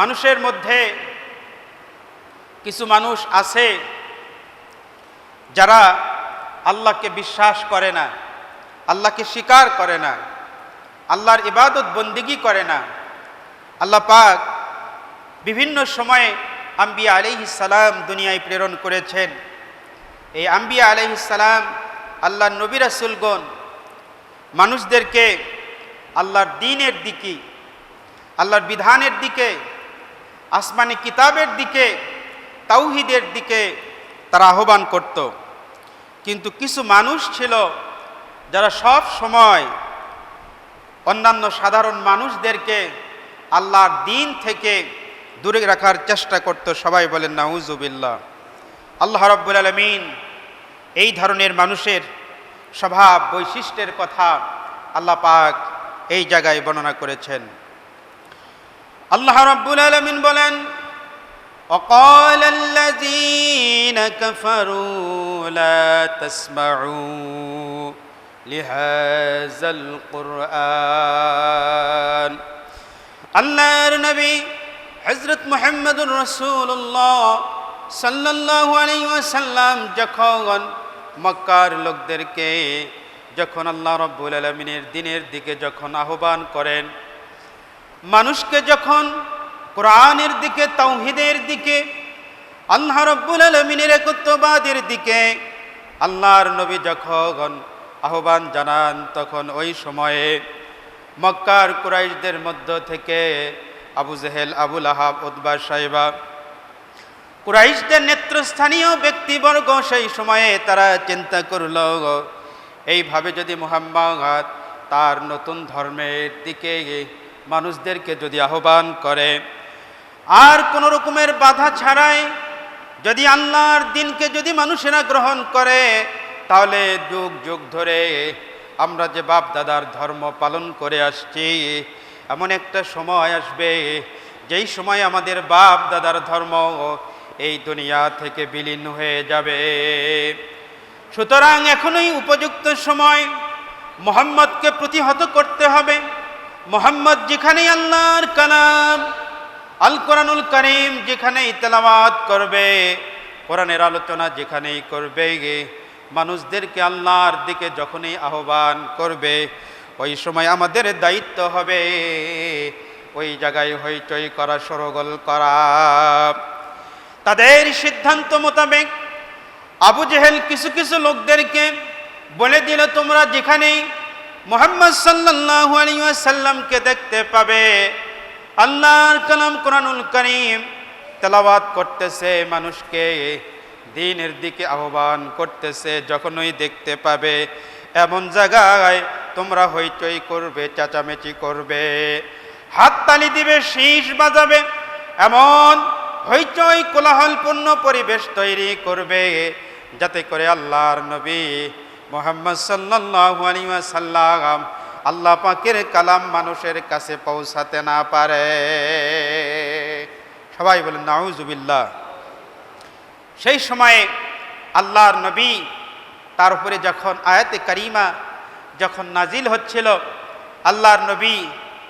মানুষের মধ্যে কিছু মানুষ আছে যারা আল্লাহকে বিশ্বাস করে না, আল্লাহকে স্বীকার করে না, আল্লাহর ইবাদত বন্দিগি করে না। আল্লাহ পাক বিভিন্ন সময়ে আম্বিয়া আলাইহিসালাম দুনিয়ায় প্রেরণ করেছেন। এই আম্বিয়া আলাইহিসালাম আল্লাহর নবী রাসুলগণ, মানুষদেরকে আল্লাহর দিনের দিকে, আল্লাহর বিধানের দিকে আসমানি কিতাবের দিকে, তাওহিদের দিকে তারা আহ্বান করত। কিন্তু কিছু মানুষ ছিল যারা সব সময় অন্যান্য সাধারণ মানুষদেরকে আল্লাহর দিন থেকে দূরে রাখার চেষ্টা করত। সবাই বলেন নাউজুবিল্লাহ আল্লাহ রব্বুল আলমিন এই ধরনের মানুষের স্বভাব বৈশিষ্ট্যের কথা আল্লাহ পাক এই জায়গায় বর্ণনা করেছেন। আল্লাহ রব্বুল আলমিন বলেন وقال الذين كفروا لا تسمعوا لهذا القرآن আল্লাহর নবী হজরত মোহাম্মদুর রসুল্লাহ সাল্লাল্লাহু আলাইহি ওয়াসাল্লাম যখন মক্কার লোকদেরকে যখন আল্লাহ রব্বুল আলমিনের দিনের দিকে যখন আহ্বান করেন মানুষকে যখন কোরআনের দিকে তৌহিদের দিকে, আল্লাহ রব্বুল আলমিনের একত্ববাদের দিকে আল্লাহর নবী যখন আহ্বান জানান, তখন ওই সময়ে মক্কার কুরাইশদের মধ্য থেকে আবু জেহেল আবুল আহাব উদ্বা সাহেবা, কুরাইশদের নেতৃস্থানীয় ব্যক্তিবর্গ সেই সময়ে তারা চিন্তা করল, এইভাবে যদি মুহাম্মদ তার নতুন ধর্মের দিকে মানুষদেরকে যদি আহ্বান করে, আর কোনো রকমের বাধা ছাড়াই যদি আল্লাহর দিনকে যদি মানুষেরা গ্রহণ করে, তাহলে যুগ যুগ ধরে আমরা যে বাপ দাদার ধর্ম পালন করে আসছি, এমন একটা সময় আসবে, যেই সময় আমাদের বাপ দাদার ধর্ম এই দুনিয়া থেকে বিলীন হয়ে যাবে। সুতরাং এখনই উপযুক্ত সময়, মোহাম্মদকে প্রতিহত করতে হবে। মোহাম্মদ যেখানেই আল্লাহর কালাম আল কোরআনুল করিম যেখানেই তেলাওয়াত করবে, কোরআনের আলোচনা যেখানেই করবে মানুষদেরকে আল্লাহর দিকে যখনই আহ্বান করবে, ওই সময় আমাদের দায়িত্ব হবে ওই জায়গায় হইচই করা, সরগোল করা। তাদের সিদ্ধান্ত মোতাবেক আবু জেহেল কিছু কিছু লোকদেরকে বলে দিল, তোমরা যেখানেই মোহাম্মদ সাল্লাল্লাহু আলাইহি ওয়াসাল্লামকে দেখতে পাবে। আল্লাহর কালাম কোরআনুল করিম তেলাওয়াত করতেছে, মানুষকে দিনের দিকে আহ্বান করতেছে, যখনই দেখতে পাবে। এমন জায়গায় তোমরা হইচই করবে, চেঁচামেচি করবে। হাততালি দিবে, শীষ বাজাবে। এমন হইচই কোলাহলপূর্ণ পরিবেশ তৈরি করবে, যাতে করে আল্লাহর নবী মোহাম্মদ সাল্লাল্লাহু আলাইহি আল্লাহ পাকের কালাম মানুষের কাছে পৌঁছাতে না পারে। সবাই বলেন নাউজুবিল্লা সেই সময়ে আল্লাহর নবী তার উপরে যখন আয়াতে করিমা যখন নাজিল হচ্ছিল, আল্লাহর নবী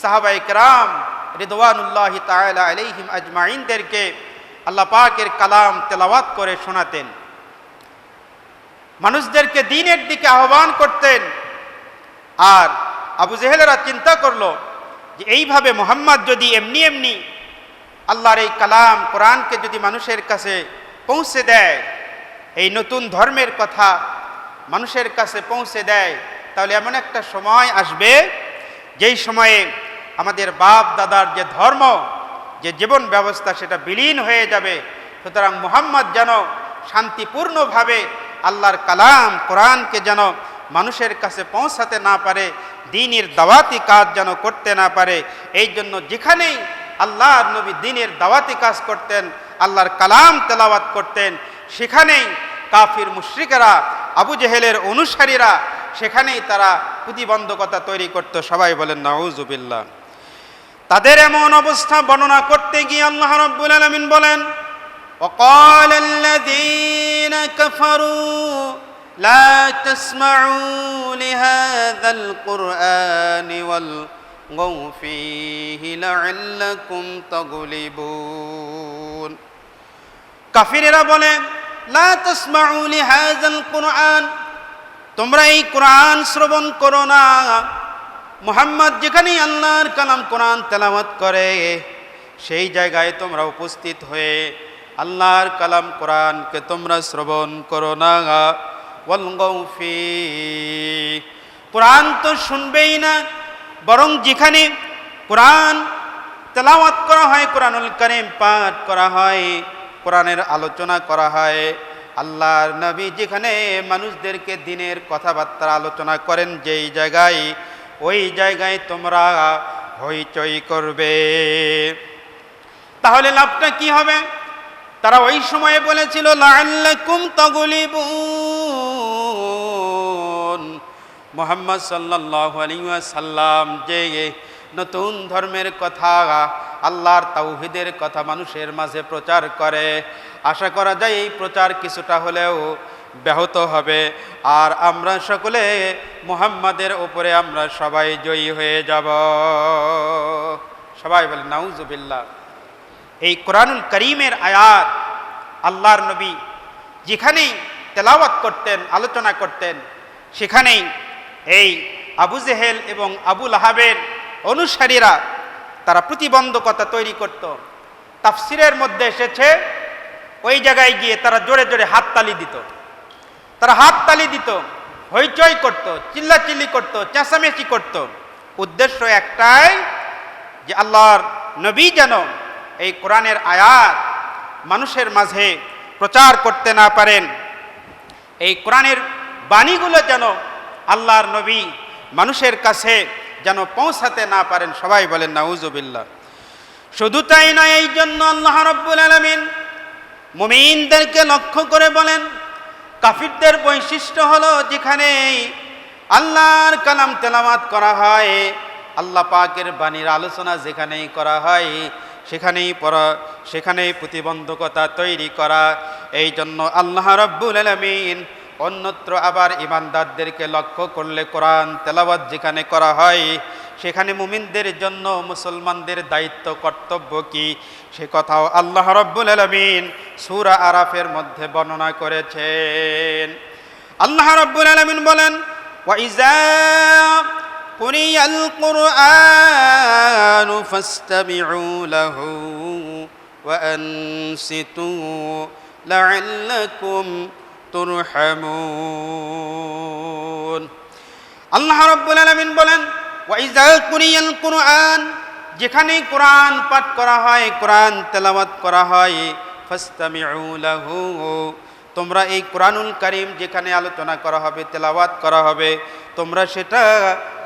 সাহাবা ইকরাম রিদওয়ানুল্লাহ তালা আলহিম আজমাইনদেরকে আল্লাহ পাকের কালাম তেলাওয়াত করে শোনাতেন। মানুষদেরকে দিনের দিকে আহ্বান করতেন। আর আবু জেহেলেরা চিন্তা করল যে এইভাবে মোহাম্মদ যদি এমনি এমনি আল্লাহর এই কালাম কোরআনকে যদি মানুষের কাছে পৌঁছে দেয়, এই নতুন ধর্মের কথা মানুষের কাছে পৌঁছে দেয়, তাহলে এমন একটা সময় আসবে যেই সময়ে আমাদের বাপ দাদার যে ধর্ম, যে জীবন ব্যবস্থা সেটা বিলীন হয়ে যাবে। সুতরাং মোহাম্মদ যেন শান্তিপূর্ণভাবে আল্লাহর কালাম কোরআনকে যেন মানুষের কাছে পৌঁছাতে না পারে, দিনের দাওয়াতি কাজ যেন করতে না পারে, এই জন্য যেখানেই আল্লাহর নবী দিনের দাওয়াতি কাজ করতেন, আল্লাহর কালাম তেলাওয়াত করতেন, সেখানেই কাফির মুশ্রিকেরা, আবু জেহেলের অনুসারীরা, সেখানেই তারা প্রতিবন্ধকতা তৈরি করত। সবাই বলেন, নাউজুবিল্লাহ। তাদের এমন অবস্থা বর্ণনা করতে গিয়ে আল্লাহ রাব্বুল আলামিন বলেন وقال الذين كفروا لا تسمعوا لهذا القرآن فيه لعلكم تغلبون কাফিরেরা বলে লা তাসমাউ লিহাযাল কুরআন তোমরা এই কোরআন শ্রবণ করো না মোহাম্মদ যেখানেই আল্লাহর কালাম কোরআন তেলাওয়াত করে সেই জায়গায় তোমরা উপস্থিত হয়ে আল্লাহর কালাম কোরআনকে তোমরা শ্রবণ করো না কোরআন তো শুনবেই না, বরং যেখানে কোরআন তেলাওয়াত করা হয়, কোরআনুল করিম পাঠ করা হয়, কোরআনের আলোচনা করা হয়, আল্লাহর নবী যেখানে মানুষদেরকে দিনের কথাবার্তা আলোচনা করেন, যেই জায়গায়, ওই জায়গায় তোমরা হইচই করবে। তাহলে লাভটা কি হবে? তারা ওই সময়ে বলেছিল, লাআল্লাকুম তাগলিবুন। মোহাম্মদ সাল্লাল্লাহু আলাইহি যে নতুন ধর্মের কথা, আল্লাহর তাওহিদের কথা মানুষের মাঝে প্রচার করে, আশা করা যায় এই প্রচার কিছুটা হলেও ব্যাহত হবে। আর আমরা সকলে মুহাম্মাদের ওপরে আমরা সবাই জয়ী হয়ে যাব। সবাই বলে নাউজুবিল্লাহ। এই কোরআনুল করিমের আয়াত, আল্লাহর নবী যেখানেই তেলাওয়াত করতেন, আলোচনা করতেন, সেখানেই এই আবু জেহেল এবং আবুল আহাবের অনুসারীরা তারা প্রতিবন্ধকতা তৈরি করত। তাফসিরের মধ্যে এসেছে, ওই জায়গায় গিয়ে তারা জোরে জোরে হাততালি দিত। তারা হাততালি দিত, হইচই করত, চিল্লাচিল্লি করত, চেঁচামেচি করত। উদ্দেশ্য একটাই যে আল্লাহর নবী যেন এই কোরআনের আয়াত মানুষের মাঝে প্রচার করতে না পারেন। এই কোরআনের বাণীগুলো যেন আল্লাহর নবী মানুষের কাছে যেন পৌঁছাতে না পারেন, সবাই বলেন নাউজুবিল্লাহ শুধু তাই নয়, এই জন্য আল্লাহ রব্বুল আলমিন মুমিনদেরকে লক্ষ্য করে বলেন, কাফিরদের বৈশিষ্ট্য হলো যেখানে আল্লাহর কালাম তেলামাত করা হয়, আল্লাহ পাকের বাণীর আলোচনা যেখানেই করা হয় সেখানেই পড়া সেখানেই প্রতিবন্ধকতা তৈরি করা। এই জন্য আল্লাহ রব্বুল আলমিন অন্যত্র আবার ইমানদারদেরকে লক্ষ্য করলে কোরআন তেলাওয়াত যেখানে করা হয়, সেখানে মুমিনদের জন্য মুসলমানদের দায়িত্ব, কর্তব্য কি? সে কথাও আল্লাহ রব্বুল আলমিন সুরা আরাফের মধ্যে বর্ণনা করেছেন। আল্লাহ রব্বুল আলমিন বলেন قرئ القرآن فاستمعوا له وأنصتوا لعلكم তুরহামুন আল্লাহ রাব্বুল আলামিন বলেন ওয়াইজা কুরিয়াল কুরআন যেখানে কোরআন পাঠ করা হয় কোরআন তেলাওয়াত করা হয় ফাস্তামিউ লাহু তোমরা এই কোরআনুল করিম যেখানে আলোচনা করা হবে, তেলাওয়াত করা হবে, তোমরা সেটা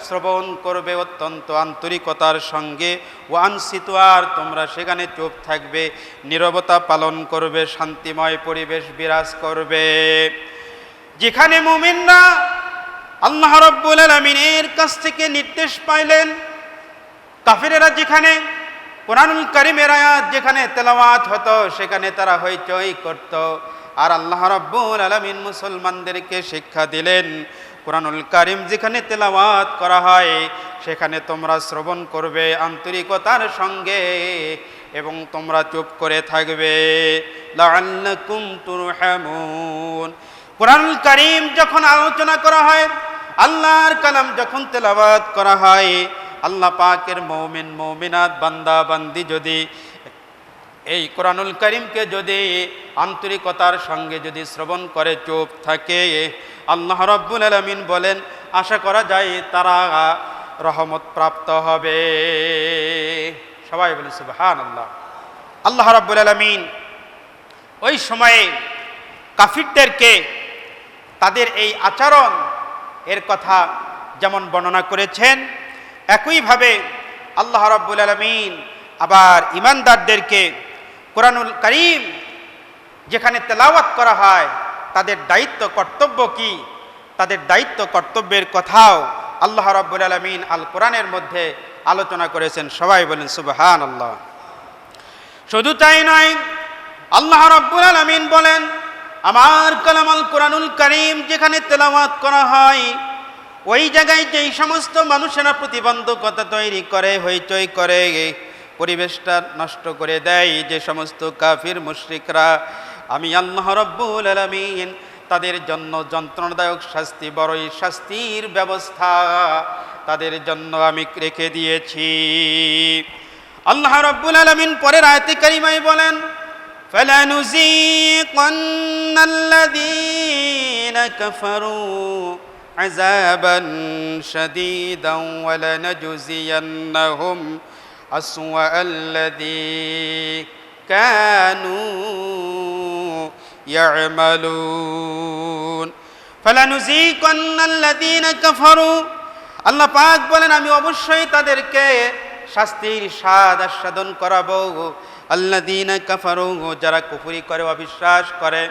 শ্রবণ করবে অত্যন্ত আন্তরিকতার সঙ্গে। ওয়ানসিত আর, তোমরা সেখানে চুপ থাকবে, নীরবতা পালন করবে, শান্তিময় পরিবেশ বিরাজ করবে। যেখানে মুমিনরা আল্লাহ রব্বুল আলমিনের কাছ থেকে নির্দেশ পাইলেন, কাফিরেরা যেখানে কোরআনুল করিমের আয়াত যেখানে তেলাওয়াত হতো, সেখানে তারা হইচই করত। আর আল্লাহ রব্বুল আলমিন মুসলমানদেরকে শিক্ষা দিলেন। কোরআনুল কারিম যেখানে তেলাওয়াত করা হয়, সেখানে তোমরা শ্রবণ করবে আন্তরিকতার সঙ্গে এবং তোমরা চুপ করে থাকবে। কোরআনুল কারিম যখন আলোচনা করা হয়, আল্লাহর কালাম যখন তেলাওয়াত করা হয়, আল্লাহ পাকের মৌমিন, মৌমিনাত, বান্দা, বান্দি যদি এই কোরআনুল করিমকে যদি আন্তরিকতার সঙ্গে যদি শ্রবণ করে চুপ থাকে, আল্লাহ রব্বুল আলমিন বলেন, আশা করা যায় তারা রহমত প্রাপ্ত হবে। সবাই বলে সুবহান আল্লাহ আল্লাহ রব্বুল আলমিন ওই সময়ে কাফিরদেরকে তাদের এই আচরণ, এর কথা যেমন বর্ণনা করেছেন, একইভাবে আল্লাহ রব্বুল আলমিন আবার ইমানদারদেরকে কোরআনুল করিম, যেখানে তেলাওয়াত করা হয়, তাদের দায়িত্ব কর্তব্য কি? তাদের দায়িত্ব কর্তব্যের কথাও আল্লাহ রব্বুল আলমিন আল কোরআনের মধ্যে আলোচনা করেছেন। সবাই বলেন সুবহান আল্লাহ শুধু তাই নয়, আল্লাহ রব্বুল আলমিন বলেন, আমার কালাম আল কোরআনুল করিম যেখানে তেলাওয়াত করা হয়, ওই জায়গায় যেই সমস্ত মানুষেরা প্রতিবন্ধকতা তৈরি করে, হইচই করে পরিবেশটা নষ্ট করে দেয় যে সমস্ত কাফির মুশরিকরা আমি আল্লাহ রব্বুল আলমিন তাদের জন্য যন্ত্রণাদায়ক শাস্তি বড়ই শাস্তির ব্যবস্থা তাদের জন্য আমি রেখে দিয়েছি আল্লাহ রব্বুল আলমিন পরের আয়তে কারিমাই বলেন فلنذيقن الذين كفروا عذابا شديدا ولنجزينهم أسوأ الذي كانوا يعملون فلنذيقن الذين كفروا আল্লাহ পাক বলেন আমি অবশ্যই তাদেরকে শাস্তির স্বাদ আস্বাদন করাবো আল্লাদিন কাফারু যারা কুফুরি করে অবিশ্বাস করে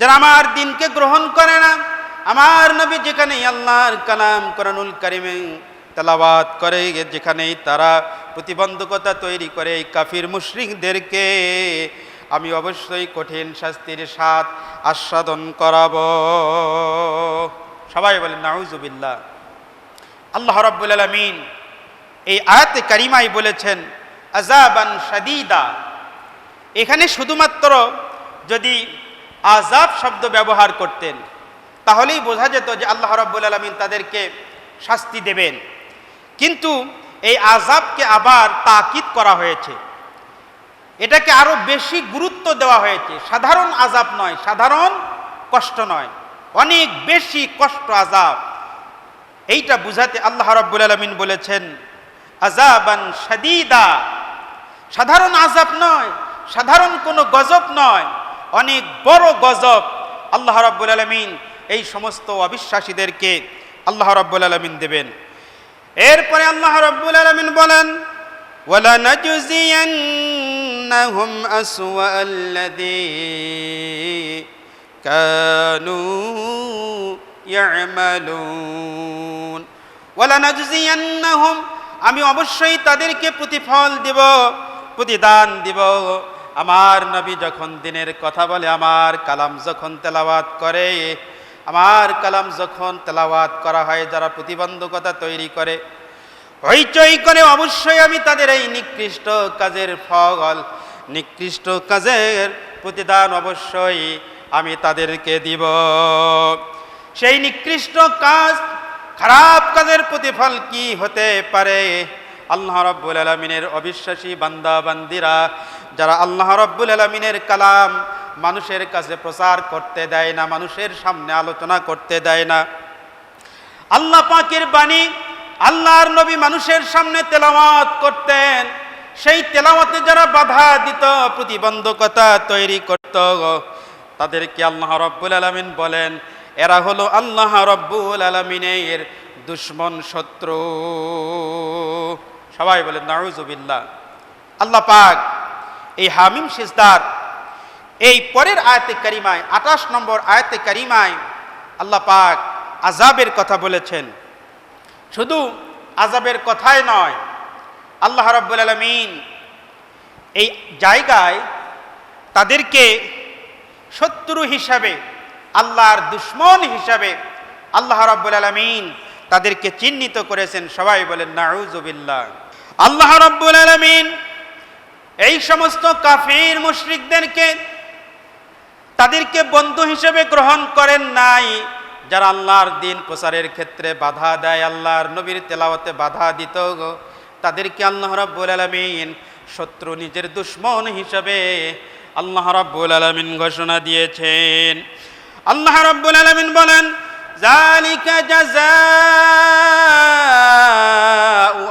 যারা আমার দিনকে গ্রহণ করে না আমার নবী যেখানে আল্লাহর কালাম কোরআনুল কারিমে তেলাবাত করে যেখানেই তারা প্রতিবন্ধকতা তৈরি করে এই কাফির মুশরিকদেরকে, আমি অবশ্যই কঠিন শাস্তির স্বাদ আস্বাদন করাব। সবাই বলেন, নাউজুবিল্লাহ। আল্লাহ রাব্বুল আলামিন এই আয়াতে কারিমাই বলেছেন আজাবান সাদিদা এখানে শুধুমাত্র যদি আজাব শব্দ ব্যবহার করতেন, তাহলেই বোঝা যেত যে আল্লাহ রাব্বুল আলমিন তাদেরকে শাস্তি দেবেন। কিন্তু এই আজাবকে আবার তাকিদ করা হয়েছে। এটাকে আরও বেশি গুরুত্ব দেওয়া হয়েছে। সাধারণ আজাব নয়, সাধারণ কষ্ট নয়। অনেক বেশি কষ্ট আজাব এইটা বুঝাতে আল্লাহ রাব্বুল আলমিন বলেছেন আজাবান সাদিদা সাধারণ আজাব নয়, সাধারণ কোনো গজব নয়। অনেক বড় গজব আল্লাহ রাব্বুল আলমিন এই সমস্ত অবিশ্বাসীদেরকে আল্লাহ রাব্বুল আলমিন দেবেন। এরপরে আল্লাহ রাব্বুল আলমিন বলেন আমি অবশ্যই তাদেরকে প্রতিফল দিব, প্রতিদান দিব। আমার নবী যখন দিনের কথা বলে, আমার কালাম যখন তেলাওয়াত করে আমার কালাম যখন তেলাওয়াত করা হয়, যারা প্রতিবন্ধকতা তৈরি করে, হইচই করে অবশ্যই আমি তাদের এই নিকৃষ্ট কাজের ফল, নিকৃষ্ট কাজের প্রতিদান অবশ্যই আমি তাদেরকে দিব। সেই নিকৃষ্ট কাজ, খারাপ কাজের প্রতিফল কি হতে পারে? আল্লাহ রব্বুল আলমিনের অবিশ্বাসী বান্দা, বান্দিরা, যারা আল্লাহ রব্বুল আলমিনের কালাম মানুষের কাছে প্রচার করতে দেয় না, মানুষের সামনে আলোচনা করতে দেয় না। আল্লাহ পাকের বাণী আল্লাহর নবী মানুষের সামনে তেলাওয়াত করতেন। সেই তেলাওয়াতে যারা বাধা দিত, প্রতিবন্ধকতা তৈরি করত, তাদেরকে আল্লাহ রব্বুল আলমিন বলেন, এরা হলো আল্লাহ রব্বুল আলমিনের দুশ্মন শত্রু। সবাই বলেন, নাউজুবিল্লাহ। আল্লাহ পাক এই হামিম সিজদার এই পরের আয়াতে কারিমায়, আঠাশ নম্বর আয়াতে কারিমায় আল্লাহ পাক আজাবের কথা বলেছেন। শুধু আজাবের কথাই নয়, আল্লাহ রব্বুল আলমিন এই জায়গায় তাদেরকে শত্রু হিসাবে, আল্লাহর দুশ্মন হিসাবে আল্লাহ রাব্বুল আলমিন তাদেরকে চিহ্নিত করেছেন। সবাই বলেন, নাউজুবিল্লাহ। আল্লাহ রাব্বুল আলমিন এই সমস্ত কাফির মুশরিকদেরকে, তাদেরকে বন্ধু হিসেবে গ্রহণ করেন নাই, যারা আল্লাহর দিন প্রচারের ক্ষেত্রে বাধা দেয়, আল্লাহর নবীর তেলাওয়াতে বাধা দিত তাদেরকে আল্লাহ রাব্বুল আলমিন শত্রু নিজের দুশ্মন হিসাবে আল্লাহ রাব্বুল আলমিন ঘোষণা দিয়েছেন। আল্লাহ রাব্বুল আলামিন বলেন জালিকা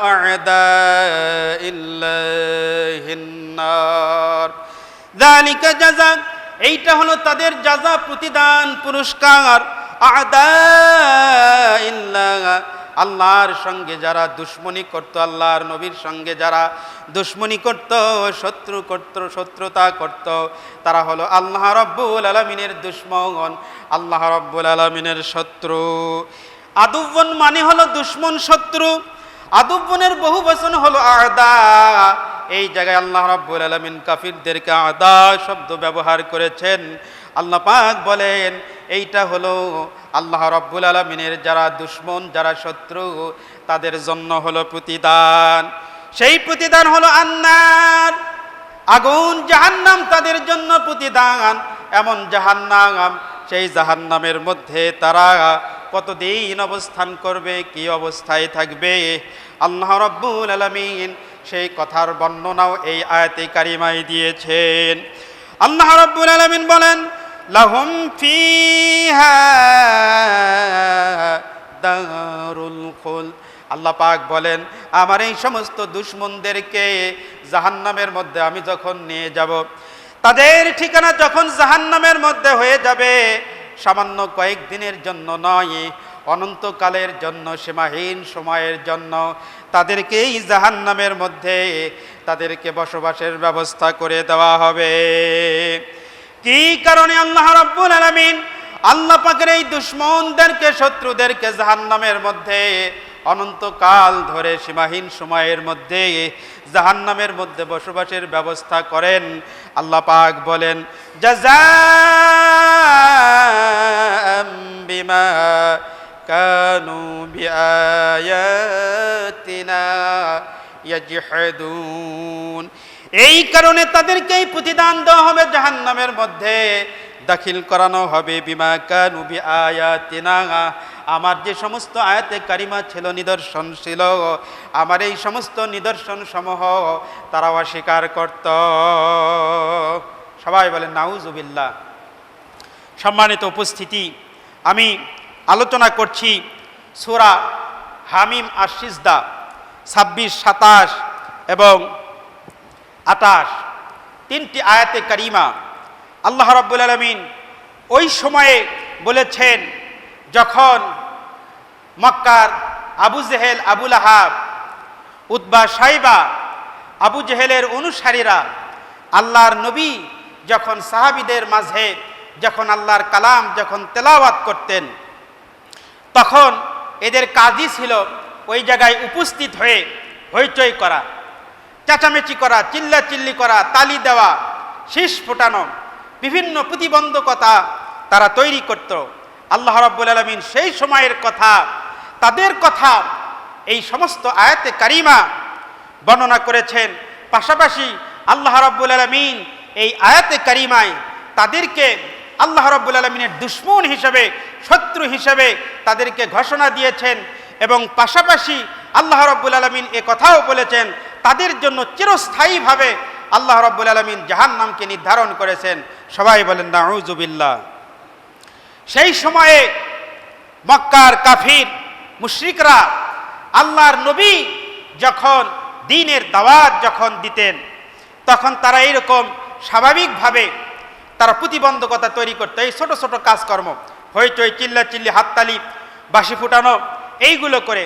أعداء الله النار জালিকা جزاء এইটা হলো তাদের যা প্রতিদান পুরস্কার। আ'দাইল্লাহ আল্লাহর সঙ্গে যারা দুশ্মনী করত, আল্লাহর নবীর সঙ্গে যারা দুশ্মনী করত, শত্রু করত, শত্রুতা করত, তারা হলো আল্লাহ রব্বুল আলমিনের দুশ্মন, আল্লাহ রব্বুল আলমিনের শত্রু। আদুব্বন মানে হলো দুশ্মন শত্রু আদুব্বনের বহু বচন হলো আদা। এই জায়গায় আল্লাহ রাব্বুল আলামিন কাফিরদেরকে আদা শব্দ ব্যবহার করেছেন। আল্লাহ পাক বলেন, এইটা হলো আল্লাহ রাব্বুল আলামিনের যারা দুশ্মন, যারা শত্রু, তাদের জন্য হলো প্রতিদান। সেই প্রতিদান হলো আন্নার। আগুন, জাহান্নাম তাদের জন্য প্রতিদান। এমন জাহান্নাম, সেই জাহান্নামের মধ্যে তারা কতদিন অবস্থান করবে, কি অবস্থায় থাকবে? আল্লাহ রব্বুল আলমিন সেই কথার বর্ণনাও এই আয়াতে কারিমাই দিয়েছেন। আল্লাহ রব্বুল আলমিন বলেন লাহুম ফিহা দারুল খুল। আল্লাহ পাক বলেন, আমার এই সমস্ত দুশ্মনদেরকে জাহান্নামের মধ্যে আমি যখন নিয়ে যাব, তাদের ঠিকানা যখন জাহান্নামের মধ্যে হয়ে যাবে, সামান্য কয়েকদিনের জন্য নয়, অনন্তকালের জন্য, সীমাহীন সময়ের জন্য তাদেরকে এই জাহান্নামের মধ্যে তাদেরকে বসবাসের ব্যবস্থা করে দেওয়া হবে। কি কারণে আল্লাহ রাব্বুল আলামিন আল্লাহ পাকের এই দুশ্মনদেরকে, শত্রুদেরকে জাহান্নামের মধ্যে, অনন্তকাল ধরে সীমাহীন সময়ের মধ্যে, জাহান্নামের মধ্যে বসবাসের ব্যবস্থা করেন। আল্লাহ পাক বলেন বিমা কানু বিআয়াতিনা ইয়াজহাদুন। এই কারণে তাদেরকে এই প্রতিদান দেওয়া হবে জাহান্নামের মধ্যে। দাখিল করানো হবে, বিমা কানু বিআয়াতিনা। আমার যে সমস্ত আয়াতে কারিমা ছিল, নিদর্শন ছিল, আমার এই সমস্ত নিদর্শন সমূহ তারা অস্বীকার করত। সবাই বলেন নাউজুবিল্লাহ সম্মানিত উপস্থিতি, আমি আলোচনা করছি সুরা হামিম আশিসদা ছাব্বিশ, সাতাশ এবং আটাশ, তিনটি আয়াতে কারিমা। আল্লাহ রব্বুল আলমিন ওই সময়ে বলেছেন, যখন মক্কার আবু জেহেল আবুল আহাব উদ্বা সাইবা, আবু জেহেলের অনুসারীরা আল্লাহর নবী যখন সাহাবিদের মাঝে যখন আল্লাহর কালাম যখন তেলাওয়াত করতেন, তখন এদের কাজই ছিল ওই জায়গায় উপস্থিত হয়ে হইচই করা। চেঁচামেচি করা চিল্লা চিল্লি করা, তালি দেওয়া, শীষ ফোটানো, বিভিন্ন প্রতিবন্ধকতা তারা তৈরি করত। আল্লাহ রাব্বুল আলমিন সেই সময়ের কথা, তাদের কথা এই সমস্ত আয়াতে কারিমা বর্ণনা করেছেন। পাশাপাশি আল্লাহ রাব্বুল আলমিন এই আয়াতে কারিমায় তাদেরকে আল্লাহ রাব্বুল আলমিনের দুশ্মন হিসেবে, শত্রু হিসেবে তাদেরকে ঘোষণা দিয়েছেন এবং পাশাপাশি আল্লাহ রব্বুল আলমিন এ কথাও বলেছেন তাদের জন্য চিরস্থায়ীভাবে আল্লাহ রব্বুল আলমিন জাহান নামকে নির্ধারণ করেছেন। সবাই বলেন নাউজুবিল্লাহ সেই সময়ে মক্কার কাফির, মুশ্রিকরা আল্লাহর নবী যখন দিনের দাওয়াত যখন দিতেন, তখন তারা এইরকম স্বাভাবিকভাবে তারা প্রতিবন্ধকতা তৈরি করতো। এই ছোট ছোট কাজকর্ম, হইচই চিল্লা চিল্লি হাততালি বাসি ফুটানো, এইগুলো করে